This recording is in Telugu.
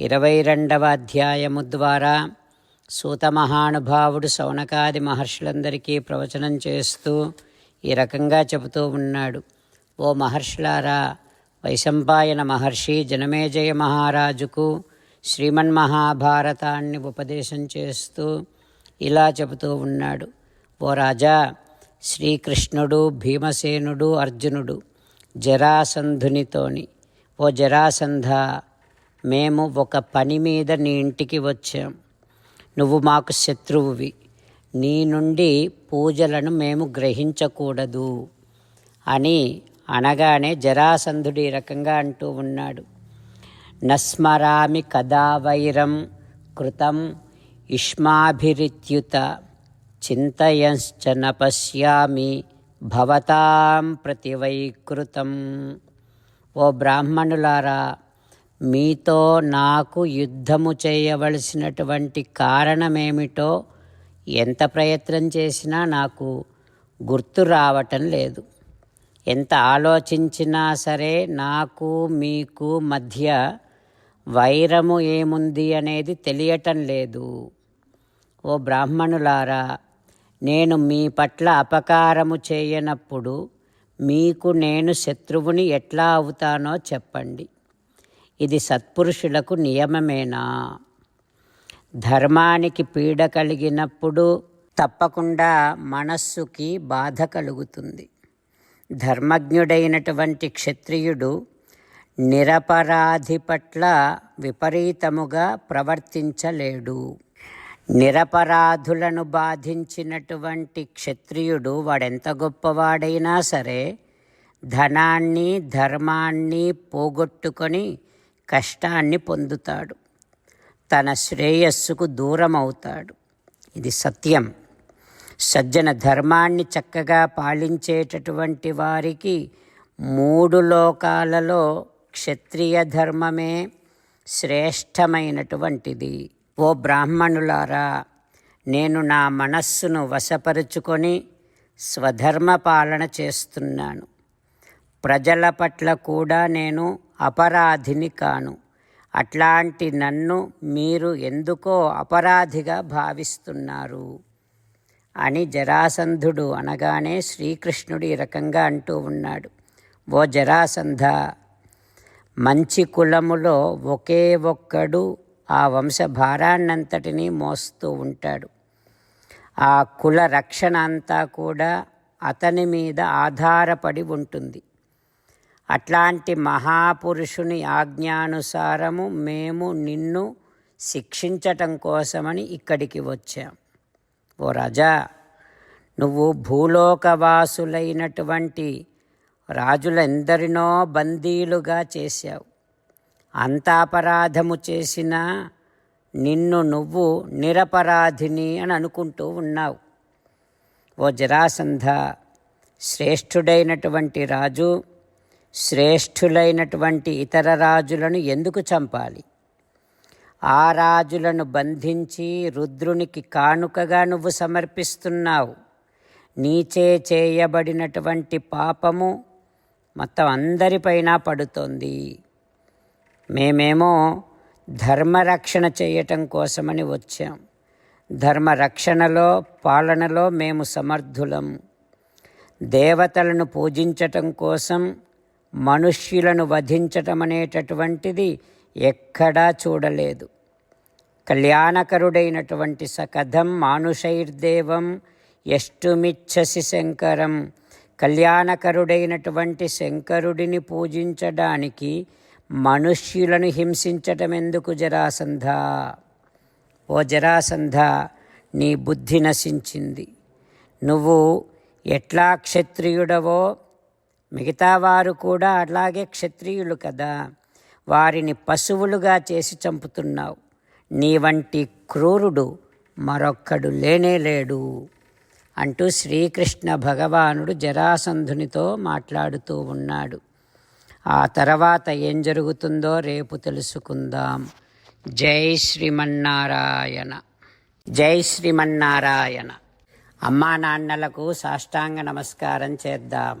ఇరవై రెండవ అధ్యాయము ద్వారా సూత మహానుభావుడు సౌనకాది మహర్షులందరికీ ప్రవచనం చేస్తూ ఈ రకంగా చెబుతూ ఉన్నాడు. ఓ మహర్షులారా వైశంపాయన మహర్షి జనమేజయ మహారాజుకు శ్రీమన్ మహాభారతాన్ని ఉపదేశం చేస్తూ ఇలా చెబుతూ ఉన్నాడు. ఓ రాజా శ్రీకృష్ణుడు భీమసేనుడు అర్జునుడు జరాసంధునితోని. ఓ జరాసంధ మేము ఒక పని మీద నీ ఇంటికి వచ్చాం. నువ్వు మాకు శత్రువువి. నీ నుండి పూజలను మేము గ్రహించకూడదు అని అనగానే జరాసంధుడు ఈ రకంగా అంటూ ఉన్నాడు. నస్మరామి కదా వైరం కృతం ఇష్మాభిరిత్యుత చింతయంశ్చ న పశ్యామి భవతాం ప్రతివైకృతం ఓ బ్రాహ్మణులారా మీతో నాకు యుద్ధము చేయవలసినటువంటి కారణమేమిటో ఎంత ప్రయత్నం చేసినా నాకు గుర్తు రావటం లేదు. ఎంత ఆలోచించినా సరే నాకు మీకు మధ్య వైరము ఏముంది అనేది తెలియటం లేదు. ఓ బ్రాహ్మణులారా నేను మీ పట్ల అపకారము చేయనప్పుడు మీకు నేను శత్రువుని ఎట్లా అవుతానో చెప్పండి. ఇది సత్పురుషులకు నియమమేనా? ధర్మానికి పీడ కలిగినప్పుడు తప్పకుండా మనస్సుకి బాధ కలుగుతుంది. ధర్మజ్ఞుడైనటువంటి క్షత్రియుడు నిరపరాధి పట్ల విపరీతముగా ప్రవర్తించలేడు. నిరపరాధులను బాధించినటువంటి క్షత్రియుడు వాడెంత గొప్పవాడైనా సరే ధనాన్ని ధర్మాన్ని పోగొట్టుకొని కష్టాన్ని పొందుతాడు. తన శ్రేయస్సుకు దూరం అవుతాడు ఇది సత్యం. సజ్జన ధర్మాన్ని చక్కగా పాలించేటటువంటి వారికి మూడు లోకాలలో క్షత్రియ ధర్మమే శ్రేష్టమైనటువంటిది. ఓ బ్రాహ్మణులారా నేను నా మనస్సును వశపరుచుకొని స్వధర్మ పాలన చేస్తున్నాను. ప్రజల పట్ల కూడా నేను అపరాధిని కాను. అట్లాంటి నన్ను మీరు ఎందుకో అపరాధిగా భావిస్తున్నారు? అని జరాసంధుడు అనగానే శ్రీకృష్ణుడు ఈ రకంగా అంటూ ఉన్నాడు. ఓ జరాసంధ మంచి కులములో ఒకే ఒక్కడు ఆ వంశభారాన్నంతటినీ మోస్తూ ఉంటాడు. ఆ కుల రక్షణ అంతా కూడా అతని మీద ఆధారపడి ఉంటుంది. అట్లాంటి మహాపురుషుని ఆజ్ఞానుసారము మేము నిన్ను శిక్షించటం కోసమని ఇక్కడికి వచ్చాం. ఓ రాజా నువ్వు భూలోకవాసులైనటువంటి రాజులెందరినో బందీలుగా చేశావు. అంత అపరాధము చేసినా నిన్ను నువ్వు నిరపరాధిని అని అనుకుంటూ ఉన్నావు. ఓ జరాసంధ శ్రేష్ఠుడైనటువంటి రాజు శ్రేష్ఠులైనటువంటి ఇతర రాజులను ఎందుకు చంపాలి? ఆ రాజులను బంధించి రుద్రునికి కానుకగా నువ్వు సమర్పిస్తున్నావు. నీచే చేయబడినటువంటి పాపము మొత్తం అందరిపైన పడుతోంది. మేమేమో ధర్మరక్షణ చేయటం కోసమని వచ్చాం. ధర్మరక్షణలో పాలనలో మేము సమర్థులం. దేవతలను పూజించటం కోసం మనుష్యులను వధించటం అనేటటువంటిది ఎక్కడా చూడలేదు. కళ్యాణకరుడైనటువంటి సకథం మానుషైర్దేవం ఎష్టుమిచ్చసి శంకరం. కళ్యాణకరుడైనటువంటి శంకరుడిని పూజించడానికి మనుష్యులను హింసించటం ఎందుకు జరాసంధ? ఓ జరాసంధ నీ బుద్ధి నశించింది. నువ్వు ఎట్లా క్షత్రియుడవో మిగతా వారు కూడా అలాగే క్షత్రియులు కదా. వారిని పశువులుగా చేసి చంపుతున్నావు. నీ వంటి క్రూరుడు మరొక్కడు లేనే లేడు. అంటూ శ్రీకృష్ణ భగవానుడు జరాసంధునితో మాట్లాడుతూ ఉన్నాడు. ఆ తర్వాత ఏం జరుగుతుందో రేపు తెలుసుకుందాం. జై శ్రీమన్నారాయణ. జై శ్రీమన్నారాయణ. అమ్మా నాన్నలకు సాష్టాంగ నమస్కారం చేద్దాం.